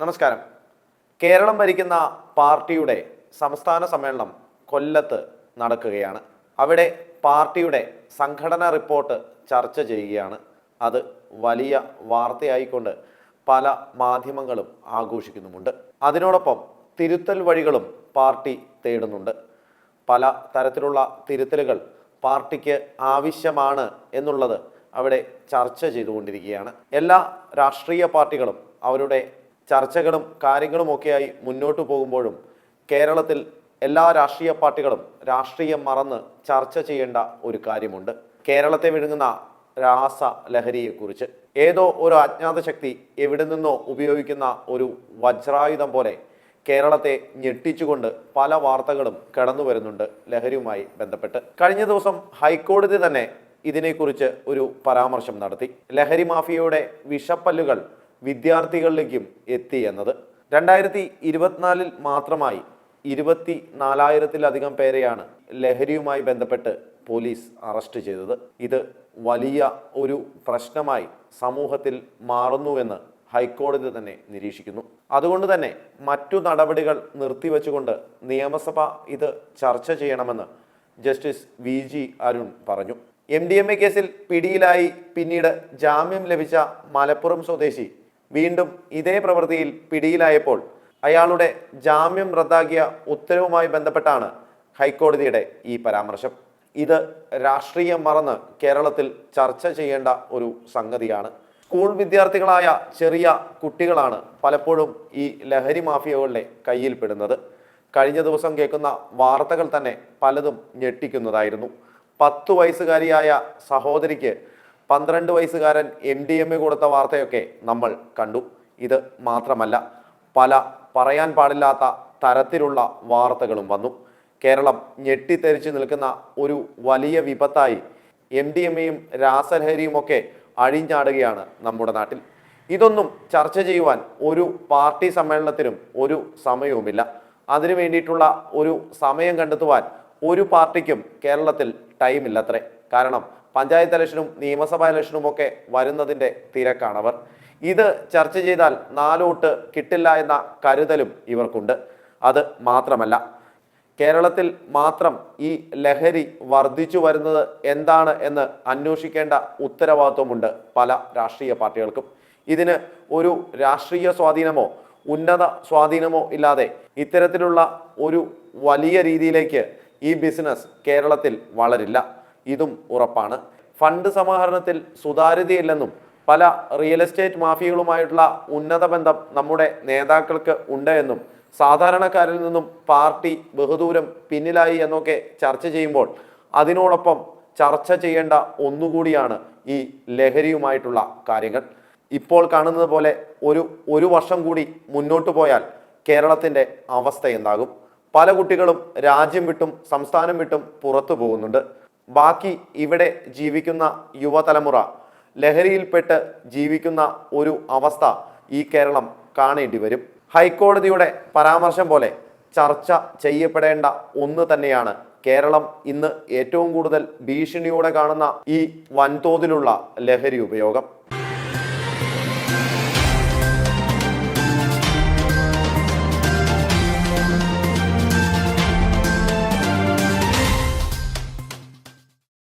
നമസ്കാരം. കേരളം ഭരിക്കുന്ന പാർട്ടിയുടെ സംസ്ഥാന സമ്മേളനം കൊല്ലത്ത് നടക്കുകയാണ്. അവിടെ പാർട്ടിയുടെ സംഘടന റിപ്പോർട്ട് ചർച്ച ചെയ്യുകയാണ്. അത് വലിയ വാർത്തയായിക്കൊണ്ട് പല മാധ്യമങ്ങളും ആഘോഷിക്കുന്നുമുണ്ട്. അതിനോടൊപ്പം തിരുത്തൽ വഴികളും പാർട്ടി തേടുന്നുണ്ട്. പല തരത്തിലുള്ള തിരുത്തലുകൾ പാർട്ടിക്ക് ആവശ്യമാണ് എന്നുള്ളത് അവിടെ ചർച്ച ചെയ്തുകൊണ്ടിരിക്കുകയാണ്. എല്ലാ രാഷ്ട്രീയ പാർട്ടികളും അവരുടെ ചർച്ചകളും കാര്യങ്ങളുമൊക്കെയായി മുന്നോട്ട് പോകുമ്പോഴും കേരളത്തിൽ എല്ലാ രാഷ്ട്രീയ പാർട്ടികളും രാഷ്ട്രീയം മറന്ന് ചർച്ച ചെയ്യേണ്ട ഒരു കാര്യമുണ്ട്. കേരളത്തെ വിഴുങ്ങുന്ന രാസ ലഹരിയെക്കുറിച്ച്. ഏതോ ഒരു അജ്ഞാത ശക്തി എവിടെ നിന്നോ ഉപയോഗിക്കുന്ന ഒരു വജ്രായുധം പോലെ കേരളത്തെ ഞെട്ടിച്ചുകൊണ്ട് പല വാർത്തകളും കടന്നു വരുന്നുണ്ട് ലഹരിയുമായി ബന്ധപ്പെട്ട്. കഴിഞ്ഞ ദിവസം ഹൈക്കോടതി തന്നെ ഇതിനെക്കുറിച്ച് ഒരു പരാമർശം നടത്തി. ലഹരി മാഫിയയുടെ വിഷപ്പല്ലുകൾ വിദ്യാർത്ഥികളിലേക്കും എത്തി എന്നത്. രണ്ടായിരത്തി ഇരുപത്തിനാലിൽ മാത്രമായി ഇരുപത്തി നാലായിരത്തിലധികം പേരെയാണ് ലഹരിയുമായി ബന്ധപ്പെട്ട് പോലീസ് അറസ്റ്റ് ചെയ്തത്. ഇത് വലിയ ഒരു പ്രശ്നമായി സമൂഹത്തിൽ മാറുന്നുവെന്ന് ഹൈക്കോടതി തന്നെ നിരീക്ഷിക്കുന്നു. അതുകൊണ്ട് തന്നെ മറ്റു നടപടികൾ നിർത്തിവെച്ചുകൊണ്ട് നിയമസഭ ഇത് ചർച്ച ചെയ്യണമെന്ന് ജസ്റ്റിസ് വി ജി അരുൺ പറഞ്ഞു. എം ഡി എം എ കേസിൽ പിടിയിലായി. പിന്നീട് ജാമ്യം ലഭിച്ച മലപ്പുറം സ്വദേശി വീണ്ടും ഇതേ പ്രവൃത്തിയിൽ പിടിയിലായപ്പോൾ അയാളുടെ ജാമ്യം റദ്ദാക്കിയ ഉത്തരവുമായി ബന്ധപ്പെട്ടാണ് ഹൈക്കോടതിയുടെ ഈ പരാമർശം. ഇത് രാഷ്ട്രീയം മറന്ന് കേരളത്തിൽ ചർച്ച ചെയ്യേണ്ട ഒരു സംഗതിയാണ്. സ്കൂൾ വിദ്യാർത്ഥികളായ ചെറിയ കുട്ടികളാണ് പലപ്പോഴും ഈ ലഹരി മാഫിയകളുടെ കയ്യിൽപ്പെടുന്നത് കഴിഞ്ഞ ദിവസം കേൾക്കുന്ന വാർത്തകൾ തന്നെ പലതും ഞെട്ടിക്കുന്നതായിരുന്നു. പത്തു വയസ്സുകാരിയായ സഹോദരിക്ക് പന്ത്രണ്ട് വയസ്സുകാരൻ എം ഡി എം എ കൊടുത്ത വാർത്തയൊക്കെ നമ്മൾ കണ്ടു. ഇത് മാത്രമല്ല പല പറയാൻ പാടില്ലാത്ത തരത്തിലുള്ള വാർത്തകളും വന്നു. കേരളം ഞെട്ടിത്തെറിച്ച് നിൽക്കുന്ന ഒരു വലിയ വിപത്തായി എം ഡി എം എയും രാസലഹരിയും ഒക്കെ അഴിഞ്ഞാടുകയാണ് നമ്മുടെ നാട്ടിൽ. ഇതൊന്നും ചർച്ച ചെയ്യുവാൻ ഒരു പാർട്ടി സമ്മേളനത്തിനും ഒരു സമയവുമില്ല. അതിനു വേണ്ടിയിട്ടുള്ള ഒരു സമയം കണ്ടെത്തുവാൻ ഒരു പാർട്ടിക്കും കേരളത്തിൽ ടൈമില്ലത്രേ. കാരണം പഞ്ചായത്ത് ഇലക്ഷനും നിയമസഭാ ഇലക്ഷനും ഒക്കെ വരുന്നതിന്റെ തിരക്കാണവർ ഇത് ചർച്ച ചെയ്താൽ നാലോട്ട് കിട്ടില്ല എന്ന കരുതലും ഇവർക്കുണ്ട്. അത് മാത്രമല്ല കേരളത്തിൽ മാത്രം ഈ ലഹരി വർദ്ധിച്ചു വരുന്നത് എന്താണ് എന്ന് അന്വേഷിക്കേണ്ട ഉത്തരവാദിത്വമുണ്ട് പല രാഷ്ട്രീയ പാർട്ടികൾക്കും. ഇതിന് ഒരു രാഷ്ട്രീയ സ്വാധീനമോ ഉന്നത സ്വാധീനമോ ഇല്ലാതെ ഇത്തരത്തിലുള്ള ഒരു വലിയ രീതിയിലേക്ക് ഈ ബിസിനസ് കേരളത്തിൽ വളരില്ല. ഇതും ഉറപ്പാണ്. ഫണ്ട് സമാഹരണത്തിൽ സുതാര്യതയില്ലെന്നും പല റിയൽ എസ്റ്റേറ്റ് മാഫിയകളുമായിട്ടുള്ള ഉന്നത ബന്ധം നമ്മുടെ നേതാക്കൾക്ക് ഉണ്ട് എന്നും സാധാരണക്കാരിൽ നിന്നും പാർട്ടി ബഹുദൂരം പിന്നിലായി എന്നൊക്കെ ചർച്ച ചെയ്യുമ്പോൾ അതിനോടൊപ്പം ചർച്ച ചെയ്യേണ്ട ഒന്നുകൂടിയാണ് ഈ ലഹരിയുമായിട്ടുള്ള കാര്യങ്ങൾ. ഇപ്പോൾ കാണുന്നത് പോലെ ഒരു ഒരു വർഷം കൂടി മുന്നോട്ട് പോയാൽ കേരളത്തിന്റെ അവസ്ഥ എന്താകും? പല കുട്ടികളും രാജ്യം വിട്ടും സംസ്ഥാനം വിട്ടും പുറത്തു പോകുന്നുണ്ട്. ബാക്കി ഇവിടെ ജീവിക്കുന്ന യുവതലമുറ ലഹരിയിൽപ്പെട്ട് ജീവിക്കുന്ന ഒരു അവസ്ഥ ഈ കേരളം കാണേണ്ടി വരും. ഹൈക്കോടതിയുടെ പരാമർശം പോലെ ചർച്ച ചെയ്യപ്പെടേണ്ട ഒന്ന് തന്നെയാണ് കേരളം ഇന്ന് ഏറ്റവും കൂടുതൽ ഭീഷണിയോടെ കാണുന്ന ഈ വൻതോതിലുള്ള ലഹരി ഉപയോഗം.